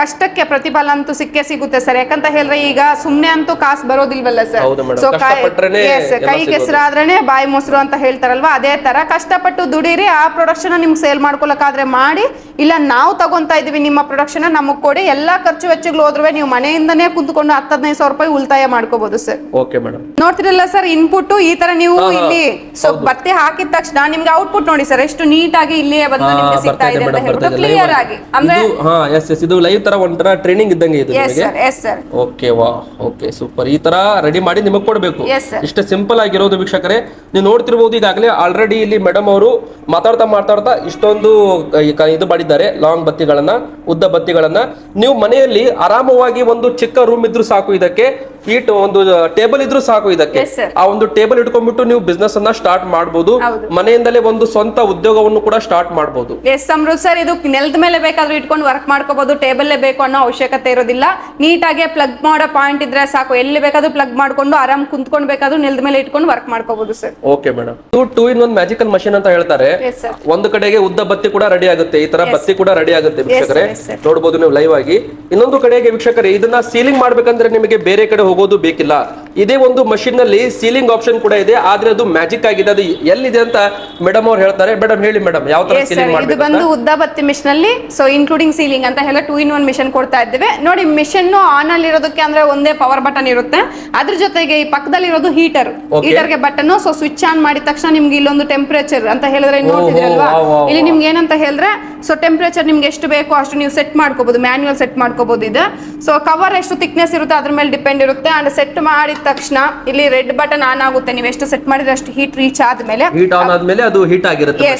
ಕಷ್ಟಕ್ಕೆ ಪ್ರತಿಫಲ ಅಂತೂ ಸಿಕ್ಕೇ ಸಿಗುತ್ತೆ ಸರ್. ಯಾಕಂತ ಹೇಳಿದ್ರೆ ಈಗ ಸುಮ್ನೆ ಅಂತೂ ಕಾಸು ಬರೋದಿಲ್ವಲ್ಲ ಸರ್. ಹೌದು madam. ಸೊ ಕಷ್ಟಪಟ್ರೇನೆ ಎಲ್ಲ ಕೈ ಸಿಗೋದು. ಕೆಸರಾದ್ರೇನೆ ಬಾಯಿ ಮೊಸರು ಅಂತ ಹೇಳ್ತಾರಲ್ವಾ? ಅದೇ ತರ ಕಷ್ಟಪಟ್ಟು ದುಡೀರಿ ಆ ಪ್ರೊಡಕ್ಷನ್ ನಿಮ್ಗೆ ಸೇಲ್ ಮಾಡ್ಕೊಳಕಾದ್ರೆ ಮಾಡಿ ಇಲ್ಲ ನಾವು ತಗೊಂತಾ ಇದೀವಿ ನಿಮ್ಮ ಪ್ರೊಡಕ್ಷನ್ ನಮಗ್ ಕೊಡಿ ಎಲ್ಲಾ ಖರ್ಚು ವೆಚ್ಚಗಳು ಹೋದ್ರೆ ನೀವು ಮನೆಯಿಂದನೇ ಕುಂತ್ಕೊಂಡು ಹತ್ತು ಹದಿನೈದು ಸಾವಿರ ರೂಪಾಯಿ ಉಳಿತಾಯ ಮಾಡ್ಕೋಬಹುದು ಸರ್. ಓಕೆ ಮೇಡಮ್ ನೋಡ್ತಿರಲ್ಲ ಸರ್ ಇನ್ಪುಟ್ ಈ ತರ ನೀವು ಹಾ. ಇಲ್ಲಿ ಸೊ ಬತ್ತೆ ಹಾಕಿದ ತಕ್ಷಣ ನಿಮ್ಗೆ ಔಟ್ಪುಟ್ ನೋಡಿ ಸರ್ ಎಷ್ಟು ನೀಟ್ ಆಗಿ ಇಲ್ಲಿಯೇ ಬಂದು ನಿಮ್ಗೆ ಸಿಗ್ತಾ ಇದೆ ಅಂತ ಹೇಳ್ಬಿಟ್ಟು ಕ್ಲಿಯರ್ ಆಗಿ. ಅಂದ್ರೆ ಹಾ ಎಸ್ ಎಸ್ ಇದು ಲೈವ್ ತರ ಒಂಥರ ಟ್ರೈನಿಂಗ್ ಇದ್ದಂಗೆ ಇದು ಎಸ್ ನಿಮಗೆ? Sir yes sir okay wow okay super ಈ ತರ ರೆಡಿ ಮಾಡಿ ನಿಮಗೆ ಕೊಡಬೇಕು. Yes, sir. ಇಷ್ಟು ಸಿಂಪಲ್ ಆಗಿರೋದು ವೀಕ್ಷಕರೇ. ನೀವು ನೋಡ್ತಿರ್ಬೋದು ಈಗಾಗಲೇ ಆಲ್ರೆಡಿ ಇಲ್ಲಿ ಮೇಡಮ್ ಅವರು ಮಾತಾಡ್ತಾ ಮಾತಾಡ್ತಾ ಇಷ್ಟೊಂದು ಅಹ್, ಈ ಕ- ಇದು ಮಾಡಿದ್ದಾರೆ ಲಾಂಗ್ ಬತ್ತಿಗಳನ್ನ ಉದ್ದ ಬತ್ತಿಗಳನ್ನ. ನೀವು ಮನೆಯಲ್ಲಿ ಆರಾಮವಾಗಿ ಒಂದು ಚಿಕ್ಕ ರೂಮ್ ಇದ್ರೂ ಸಾಕು ಇದಕ್ಕೆ. ಈಟ್ ಒಂದು ಟೇಬಲ್ ಇದ್ರೂ ಸಾಕು ಇದಕ್ಕೆ. ಆ ಒಂದು ಟೇಬಲ್ ಇಟ್ಕೊಂಡ್ಬಿಟ್ಟು ನೀವು ಬಿಸ್ನೆಸ್ ಅನ್ನ ಸ್ಟಾರ್ಟ್ ಮಾಡಬಹುದು ಮನೆಯಿಂದಲೇ ಒಂದು ಸ್ವಂತ ಉದ್ಯೋಗವನ್ನು ಕೂಡ ಸ್ಟಾರ್ಟ್ ಮಾಡಬಹುದು ಎಸ್ ಅಮೃತ್ ಸರ್ ಇದು ನೆಲದ ಮೇಲೆ ಬೇಕಾದ್ರೂ ಇಟ್ಕೊಂಡು ವರ್ಕ್ ಮಾಡ್ಕೋಬಹುದು ಟೇಬಲ್ ಬೇಕು ಅನ್ನೋ ಅವಶ್ಯಕತೆ ಇರೋದಿಲ್ಲ. ನೀಟಾಗಿ ಪ್ಲಗ್ ಮಾಡೋ ಪಾಯಿಂಟ್ ಇದ್ರೆ ಸಾಕು. ಎಲ್ಲಿ ಬೇಕಾದ್ರೂ ಪ್ಲಗ್ ಮಾಡ್ಕೊಂಡು ಆರಾಮ್ ಕುಂತ್ಕೊಂಡು ಬೇಕಾದ್ರೂ ನೆಲದ ಮೇಲೆ ಇಟ್ಕೊಂಡು ವರ್ಕ್ ಮಾಡ್ಕೋಬಹುದು ಸರ್ ಓಕೆ ಮೇಡಮ್ ಇದು two in one magical machine ಅಂತ ಹೇಳ್ತಾರೆ. ಒಂದು ಕಡೆಗೆ ಉದ್ದ ಬತ್ತಿ ಕೂಡ ರೆಡಿ ಆಗುತ್ತೆ. ಈ ತರ ಬತ್ತಿ ಕೂಡ ರೆಡಿ ಆಗುತ್ತೆ ವೀಕ್ಷಕರೇ. ನೋಡಬಹುದು ನೀವು ಲೈವ್ ಆಗಿ. ಇನ್ನೊಂದು ಕಡೆಗೆ ವೀಕ್ಷಕರೇ ಇದನ್ನ ಸೀಲಿಂಗ್ ಮಾಡ್ಬೇಕಂದ್ರೆ ನಿಮಗೆ ಬೇರೆ ಕಡೆ ಹೋಗೋದು ಬೇಕಿಲ್ಲ. ಇದೇ ಒಂದು ಮಷಿನ್ನಲ್ಲಿ ಸೀಲಿಂಗ್ ಆಪ್ಷನ್ ಕೂಡ ಇದೆ ಆದ್ರೆ ಅದು ಮ್ಯಾಜಿಕ್ ಆಗಿದೆ. ಅದು ಎಲ್ಲಿದೆ ಅಂತ ಮೇಡಮ್ ಅವ್ರು ಹೇಳ್ತಾರೆ. ಮೇಡಮ್ ಹೇಳಿ ಮೇಡಮ್ ಯಾವ ತರ ಸೀಲಿಂಗ್ ಇದು ಬಂದು ಉದ್ದ ಬತ್ತಿ ಮಿಷನ್ ಅಲ್ಲಿ ಸೊ ಇನ್ಕ್ಲೂಡಿಂಗ್ ಸೀಲಿಂಗ್ ಅಂತ ಎಲ್ಲ ಟೂ ಇನ್ ಒನ್ ಮಿಷನ್ ಕೊಡ್ತಾ ಇದ್ದೇವೆ. ನೋಡಿ ಮಿಷನ್ ಆನ್ ಅಲ್ಲಿ ಇರೋದಕ್ಕೆ ಅಂದ್ರೆ ಒಂದೇ ಪವರ್ ಬಟನ್ ಇರುತ್ತೆ. ಅದ್ರ ಜೊತೆಗೆ ಈ ಪಕ್ಕದಲ್ಲಿ ಇರೋದು ಹೀಟರ್ ಹೀಟರ್ಗೆ ಬಟನ್ ಸೊ ಸ್ವಿಚ್ ಆನ್ ಮಾಡಿದ ತಕ್ಷಣ ನಿಮ್ಗೆ ಇಲ್ಲೊಂದು ಟೆಂಪರೇಚರ್ ಅಂತ ಹೇಳಿದ್ರೆ ನೋಡ್ತಿದ್ರಲ್ವಾ ಇಲ್ಲಿ ನಿಮ್ಗೆ ಏನಂತ ಹೇಳಿದ್ರೆ ಸೊ ಟೆಂಪರೇಚರ್ ನಿಮ್ಗೆ ಎಷ್ಟು ಬೇಕೋ ಅಷ್ಟು ನೀವು ಸೆಟ್ ಮಾಡ್ಕೋಬಹುದು ಮ್ಯಾನ್ಯುವಲ್ ಸೆಟ್ ಮಾಡ್ಕೋಬಹುದು ಇದು. ಸೊ ಕವರ್ ಎಷ್ಟು ತಿಕ್ನೆಸ್ ಇರುತ್ತೆ ಅದ್ರ ಮೇಲೆ ಡಿಪೆಂಡ್ ಇರುತ್ತೆ. ಅಂಡ್ ಸೆಟ್ ಮಾಡಿದ ತಕ್ಷಣ ಇಲ್ಲಿ ರೆಡ್ ಬಟನ್ ಆನ್ ಆಗುತ್ತೆ. ನೀವು ಎಷ್ಟು ಸೆಟ್ ಮಾಡಿದ್ರೆ ಅಷ್ಟು ಹೀಟ್ ರೀಚ್ ಆದ್ಮೇಲೆ ಹೀಟ್ ಆನ್ ಆದ್ಮೇಲೆ ಅದು ಹೀಟ್ ಆಗಿರುತ್ತೆ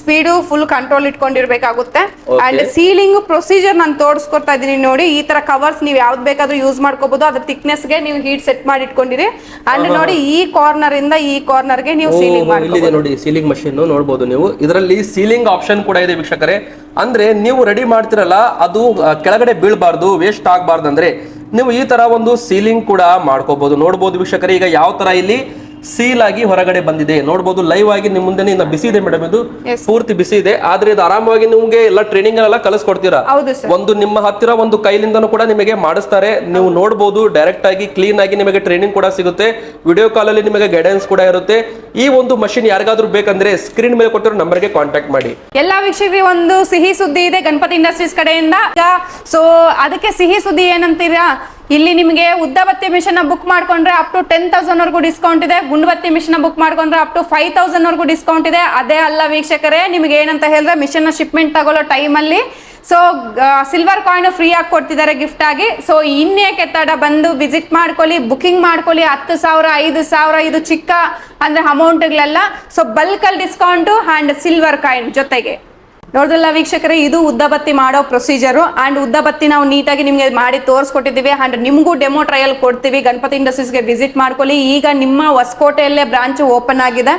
ಸ್ಪೀಡು ಫುಲ್ ಕಂಟ್ರೋಲ್ ಇಟ್ಕೊಂಡಿರ್ಬೇಕಾಗುತ್ತೆ. ಅಂಡ್ ಸೀಲಿಂಗ್ ಪ್ರೊಸೀಜರ್ ನಾನು ತೋರಿಸ್ಕೊಡ್ತಾ ಇದೀನಿ ನೋಡಿ. ಈ ತರ ಕವರ್ಸ್ ನೀವು ಯಾವ್ದು ಬೇಕಾದ್ರೂ ಯೂಸ್ ಮಾಡ್ಕೋಬಹುದು ಅದ್ರ ತಿಕ್ನೆಸ್ಗೆ ನೀವು ಹೀಟ್ ಸೆಟ್ ಮಾಡಿ ಇಟ್ಕೊಂಡಿರಿ. ಅಂಡ್ ನೋಡಿ ಈ ಕಾರ್ನರ್ ಇಂದ ಈ ಕಾರ್ನರ್ಗೆ ನೀವು ಸೀಲಿಂಗ್ ಮಾಡಿ ನೋಡಿ ಸೀಲಿಂಗ್ ಮಷೀನ್ ನೋಡಬಹುದು ನೀವು. ಇದರಲ್ಲಿ ಸೀಲಿಂಗ್ ಆಪ್ಷನ್ ಕೂಡ ಇದೆ ವೀಕ್ಷಕರೇ. ಅಂದ್ರೆ ನೀವು ರೆಡಿ ಮಾಡ್ತಿರಲ್ಲ, ಅದು ಕೆಳಗಡೆ ಬೀಳಬಾರ್ದು ವೇಸ್ಟ್ ಆಗಬಾರ್ದು ಅಂದ್ರೆ ನೀವು ಈ ತರ ಒಂದು ಸೀಲಿಂಗ್ ಕೂಡ ಮಾಡ್ಕೋಬಹುದು ನೋಡಬಹುದು ವೀಕ್ಷಕರೇ, ಈಗ ಯಾವ ತರ ಇಲ್ಲಿ ಸೀಲ್ ಆಗಿ ಹೊರಗಡೆ ಬಂದಿದೆ. ನೋಡಬಹುದು ಲೈವ್ ಆಗಿ ನಿಮ್ ಮುಂದೆ ಇನ್ನ ಬಿಸಿ ಇದೆ ಮೇಡಮ್ ಇದು. ಪೂರ್ತಿ ಬಿಸಿ ಇದೆ. ಆದ್ರೆ ಇದು ಆರಾಮವಾಗಿ ನಿಮ್ಗೆ ಎಲ್ಲ ಟ್ರೈನಿಂಗ್ ಎಲ್ಲ ಕಲಿಸ್ಕೊಡ್ತೀರಾ? ಒಂದು ನಿಮ್ಮ ಹತ್ತಿರ ಒಂದು ಕೈಲಿಂದನೂ ಕೂಡ ನಿಮಗೆ ಮಾಡಿಸ್ತಾರೆ. ನೀವು ನೋಡಬಹುದು ಡೈರೆಕ್ಟ್ ಆಗಿ ಕ್ಲೀನ್ ಆಗಿ ನಿಮಗೆ ಟ್ರೈನಿಂಗ್ ಕೂಡ ಸಿಗುತ್ತೆ. ವಿಡಿಯೋ ಕಾಲ್ ಅಲ್ಲಿ ನಿಮಗೆ ಗೈಡೆನ್ಸ್ ಕೂಡ ಇರುತ್ತೆ. ಈ ಒಂದು ಮಷಿನ್ ಯಾರಿಗಾದ್ರೂ ಬೇಕಂದ್ರೆ ಸ್ಕ್ರೀನ್ ಮೇಲೆ ಕೊಟ್ಟಿರೋ ನಂಬರ್ಗೆ ಕಾಂಟ್ಯಾಕ್ಟ್ ಮಾಡಿ. ಎಲ್ಲಾ ವೀಕ್ಷಕರಿಗೆ ಒಂದು ಸಿಹಿ ಸುದ್ದಿ ಇದೆ ಗಣಪತಿ ಇಂಡಸ್ಟ್ರೀಸ್ ಕಡೆಯಿಂದ. ಸೊ ಅದಕ್ಕೆ ಸಿಹಿ ಸುದ್ದಿ ಏನಂತೀರಾ? ಇಲ್ಲಿ ನಿಮಗೆ ಉದ್ದಬತ್ತಿ ಮಿಷನ್ ಬುಕ್ ಮಾಡ್ಕೊಂಡ್ರೆ ಅಪ್ ಟು ಟೆನ್ ತೌಸಂಡ್ ವರ್ಗೂ ಡಿಸ್ಕೌಂಟ್ ಇದೆ. ಗುಂಡು ಬತ್ತಿ ಮಿಷನ್ ಬುಕ್ ಮಾಡ್ಕೊಂಡ್ರೆ ಅಪ್ ಟು ಫೈವ್ ತೌಸಂಡ್ ವರ್ಗೂ ಡಿಸ್ಕೌಂಟ್ ಇದೆ. ಅದೇ ಅಲ್ಲ ವೀಕ್ಷಕರೇ, ನಿಮಗೆ ಏನಂತ ಹೇಳಿದ್ರೆ ಮಿಷನ್ ಶಿಪ್ಮೆಂಟ್ ತಗೊಳ್ಳೋ ಟೈಮಲ್ಲಿ ಸೊ ಸಿಲ್ವರ್ ಕಾಯಿನ್ ಫ್ರೀ ಆಗಿ ಕೊಡ್ತಿದ್ದಾರೆ ಗಿಫ್ಟ್ ಆಗಿ. ಸೊ ಇನ್ನೇಕೆ ತಡ ಬಂದು ವಿಸಿಟ್ ಮಾಡ್ಕೊಳ್ಳಿ ಬುಕಿಂಗ್ ಮಾಡ್ಕೊಳ್ಳಿ. ಹತ್ತು ಸಾವಿರ, ಐದು ಸಾವಿರ, ಇದು ಚಿಕ್ಕ ಅಂದ್ರೆ ಅಮೌಂಟ್ಗಳೆಲ್ಲ ಸೊ ಬಲ್ಕಲ್ಲಿ ಡಿಸ್ಕೌಂಟು ಆ್ಯಂಡ್ ಸಿಲ್ವರ್ ಕಾಯಿನ್ ಜೊತೆಗೆ. ನೋಡಿದ್ರಲ್ಲ ವೀಕ್ಷಕರೇ, ಇದು ಉದ್ದಬತ್ತಿ ಮಾಡೋ ಪ್ರೊಸೀಜರು. ಅಂಡ್ ಉದ್ದ ಬತ್ತಿ ನಾವು ನೀಟಾಗಿ ನಿಮಗೆ ಮಾಡಿ ತೋರಿಸ್ಕೊಟ್ಟಿದ್ದೀವಿ. ಅಂಡ್ ನಿಮಗೂ ಡೆಮೋ ಟ್ರಯಲ್ ಕೊಡ್ತೀವಿ. ಗಣಪತಿ ಇಂಡಸ್ಟ್ರೀಸ್ಗೆ ವಿಸಿಟ್ ಮಾಡ್ಕೊಳ್ಳಿ. ಈಗ ನಿಮ್ಮ ಹೊಸಕೋಟೆಯಲ್ಲೇ ಬ್ರಾಂಚ್ ಓಪನ್ ಆಗಿದೆ.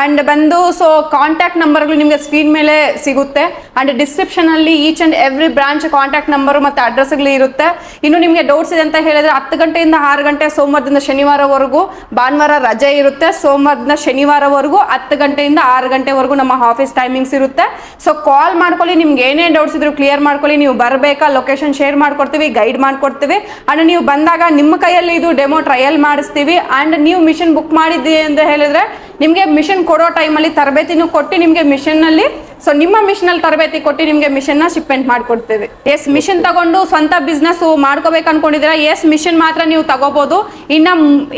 ಅಂಡ್ ಬಂದು ಸೊ ಕಾಂಟ್ಯಾಕ್ಟ್ ನಂಬರ್ಗಳು ನಿಮಗೆ ಸ್ಕ್ರೀನ್ ಮೇಲೆ ಸಿಗುತ್ತೆ. ಅಂಡ್ ಡಿಸ್ಕ್ರಿಪ್ಷನಲ್ಲಿ each and every branch contact number ಮತ್ತು ಅಡ್ರೆಸ್ಗಳು ಇರುತ್ತೆ. ಇನ್ನು ನಿಮಗೆ ಡೌಟ್ಸ್ ಇದೆ ಅಂತ ಹೇಳಿದ್ರೆ, ಹತ್ತು ಗಂಟೆಯಿಂದ ಆರು ಗಂಟೆ ಸೋಮವಾರದಿಂದ ಶನಿವಾರವರೆಗೂ ಭಾನುವಾರ ರಜೆ ಇರುತ್ತೆ. ಸೋಮವಾರದಿಂದ ಶನಿವಾರವರೆಗೂ ಹತ್ತು ಗಂಟೆಯಿಂದ ಆರು ಗಂಟೆವರೆಗೂ ನಮ್ಮ ಆಫೀಸ್ ಟೈಮಿಂಗ್ಸ್ ಇರುತ್ತೆ. ಸೊ ಕಾಲ್ ಕಾಲ್ ಮಾಡ್ಕೊಳ್ಳಿ, ನಿಮ್ಗೆ ಏನೇ ಡೌಟ್ಸ್ ಇದ್ರು ಕ್ಲಿಯರ್ ಮಾಡ್ಕೊಳ್ಳಿ, ನೀವು ಬರಬೇಕಾ ಲೊಕೇಶನ್ ಶೇರ್ ಮಾಡ್ಕೊಡ್ತೀವಿ ಗೈಡ್ ಮಾಡ್ಕೊಡ್ತೀವಿ. ಅಂಡ್ ನೀವು ಬಂದಾಗ ನಿಮ್ಮ ಕೈಯಲ್ಲಿ ಇದು ಡೆಮೋ ಟ್ರಯಲ್ ಮಾಡಿಸ್ತೀವಿ. ಅಂಡ್ ನೀವು ಮಿಷನ್ ಬುಕ್ ಮಾಡಿದ್ದೀವಿ ಅಂತ ಹೇಳಿದ್ರೆ ನಿಮಗೆ ಮಿಷನ್ ಕೊಡೋ ಟೈಮಲ್ಲಿ ತರಬೇತಿನೂ ಕೊಟ್ಟು ನಿಮಗೆ ಮಿಷನ್ನಲ್ಲಿ ಸೊ ನಿಮ್ಮ ಮಿಷನಲ್ಲಿ ತರಬೇತಿ ಕೊಟ್ಟು ನಿಮಗೆ ಮಿಷನ್ನ ಶಿಪ್ಮೆಂಟ್ ಮಾಡಿಕೊಡ್ತೇವೆ. ಎಸ್ ಮಿಷನ್ ತಗೊಂಡು ಸ್ವಂತ ಬಿಸ್ನೆಸ್ ಮಾಡ್ಕೋಬೇಕು ಅನ್ಕೊಂಡಿದ್ದೀರಾ? ಎಸ್ ಮಿಷನ್ ಮಾತ್ರ ನೀವು ತಗೋಬಹುದು ಇನ್ನು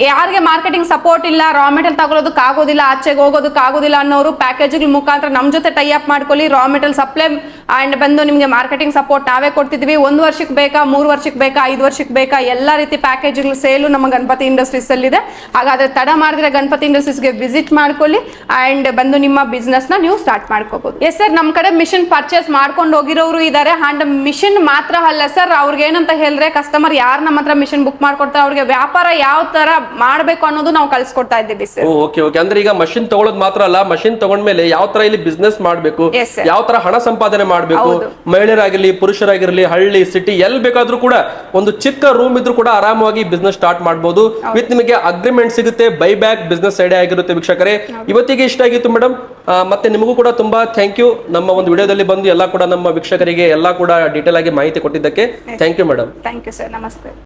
ಯಾರಿಗೆ ಮಾರ್ಕೆಟಿಂಗ್ ಸಪೋರ್ಟ್ ಇಲ್ಲ ರಾ ಮೆಟೀರಿಯಲ್ ತಗೊಳೋದಕ್ಕೆ ಆಗೋದಿಲ್ಲ ಆಚೆಗೆ ಹೋಗೋದಕ್ಕೆ ಆಗೋದಿಲ್ಲ ಅನ್ನೋರು ಪ್ಯಾಕೇಜ್ಗಳ ಮುಖಾಂತರ ನಮ್ಮ ಜೊತೆ ಟೈ ಅಪ್ ಮಾಡ್ಕೊಳ್ಳಿ. ರಾ ಮೆಟೀರಿಯಲ್ ಸಪ್ಲೈ ಆ್ಯಂಡ್ ಬಂದು ನಿಮಗೆ ಮಾರ್ಕೆಟಿಂಗ್ ಸಪೋರ್ಟ್ ನಾವೇ ಕೊಡ್ತಿದ್ವಿ ಒಂದು ವರ್ಷಕ್ಕೆ ಬೇಕಾ ಮೂರು ವರ್ಷಕ್ಕೆ ಬೇಕಾ ಐದು ವರ್ಷಕ್ಕೆ ಬೇಕಾ ಎಲ್ಲ ರೀತಿ ಪ್ಯಾಕೇಜ್ ಸೇಲು ನಮ್ಮ ಗಣಪತಿ ಇಂಡಸ್ಟ್ರೀಸಲ್ಲಿದೆ ಹಾಗಾದ್ರೆ ತಡ ಮಾಡಿದ್ರೆ ಗಣಪತಿ ಇಂಡಸ್ಟ್ರೀಸ್ಗೆ ವಿಸಿಟ್ ಮಾಡ್ಕೊಳ್ಳಿ ಅಂಡ್ ಬಂದು ನಿಮ್ಮ ಬಿಸ್ನೆಸ್ನ ನೀವು ಸ್ಟಾರ್ಟ್ ಮಾಡ್ಕೋಬಹುದು ಎಸ್ ಸರ್ ನಮ್ಮ ಕಡೆ ಮಿಷನ್ ಪರ್ಚೇಸ್ ಮಾಡ್ಕೊಂಡು ಹೋಗಿರೋರು ಇದ್ದಾರೆ ಅಂಡ್ ಮಿಷಿನ್ ಮಾತ್ರ ಅಲ್ಲ ಸರ್ ಅವ್ರಿಗೆ ಏನಂತ ಹೇಳಿದ್ರೆ ಕಸ್ಟಮರ್ ಯಾರು ನಮ್ಮ ಹತ್ರ ಮಿಷನ್ ಬುಕ್ ಮಾಡ್ಕೊಡ್ತಾರೆ ಅವ್ರಿಗೆ ವ್ಯಾಪಾರ ಯಾವ ತರ ಮಾಡ್ಬೇಕು ಅನ್ನೋದು ನಾವು ಕಲ್ಸ್ಕೊಡ್ತಾ ಇದ್ದೀವಿ ಸರ್ ಓಕೆ ಓಕೆ ಅಂದ್ರೆ ಈಗ ಮಷಿನ್ ತಗೊಳ್ಳೋದು ಮಾತ್ರ ಅಲ್ಲ ಮಷಿನ್ ತಗೊಂಡ್ಮೇಲೆ ಯಾವ ತರ ಇಲ್ಲಿ ಬಿಸ್ನೆಸ್ ಮಾಡ್ಬೇಕು. ಯಾವ ತರ ಹಣ ಸಂಪಾದನೆ ಮಾಡ್ಬೇಕು. ಮಹಿಳೆಯರಾಗಿರ್ಲಿ ಪುರುಷರಾಗಿರ್ಲಿ ಹಳ್ಳಿ ಸಿಟಿ ಎಲ್ಲಿ ಬೇಕಾದ್ರೂ ಕೂಡ ಒಂದು ಚಿಕ್ಕ ರೂಮ್ ಇದ್ರೂ ಕೂಡ ಆರಾಮವಾಗಿ ಬಿಸ್ನೆಸ್ ಸ್ಟಾರ್ಟ್ ಮಾಡಬಹುದು ವಿತ್ ನಿಮಗೆ ಅಗ್ರಿಮೆಂಟ್ ಸಿಗುತ್ತೆ ಬೈ ಬ್ಯಾಕ್ ಬಿಸ್ನೆಸ್ ಐಡಿಯಾ ಆಗಿರುತ್ತೆ ಇವತ್ತಿಗೆ ಇಷ್ಟ ಆಗಿತ್ತು ಮೇಡಮ್ ಮತ್ತೆ ನಿಮಗೂ ಕೂಡ ತುಂಬಾ ಥ್ಯಾಂಕ್ ಯು ನಮ್ಮ ಒಂದು ವಿಡಿಯೋದಲ್ಲಿ ಬಂದು ಎಲ್ಲ ಕೂಡ ನಮ್ಮ ವೀಕ್ಷಕರಿಗೆ ಎಲ್ಲ ಕೂಡ ಡೀಟೇಲ್ ಆಗಿ ಮಾಹಿತಿ ಕೊಟ್ಟಿದ್ದಕ್ಕೆ thank you madam thank you sir ನಮಸ್ತೆ.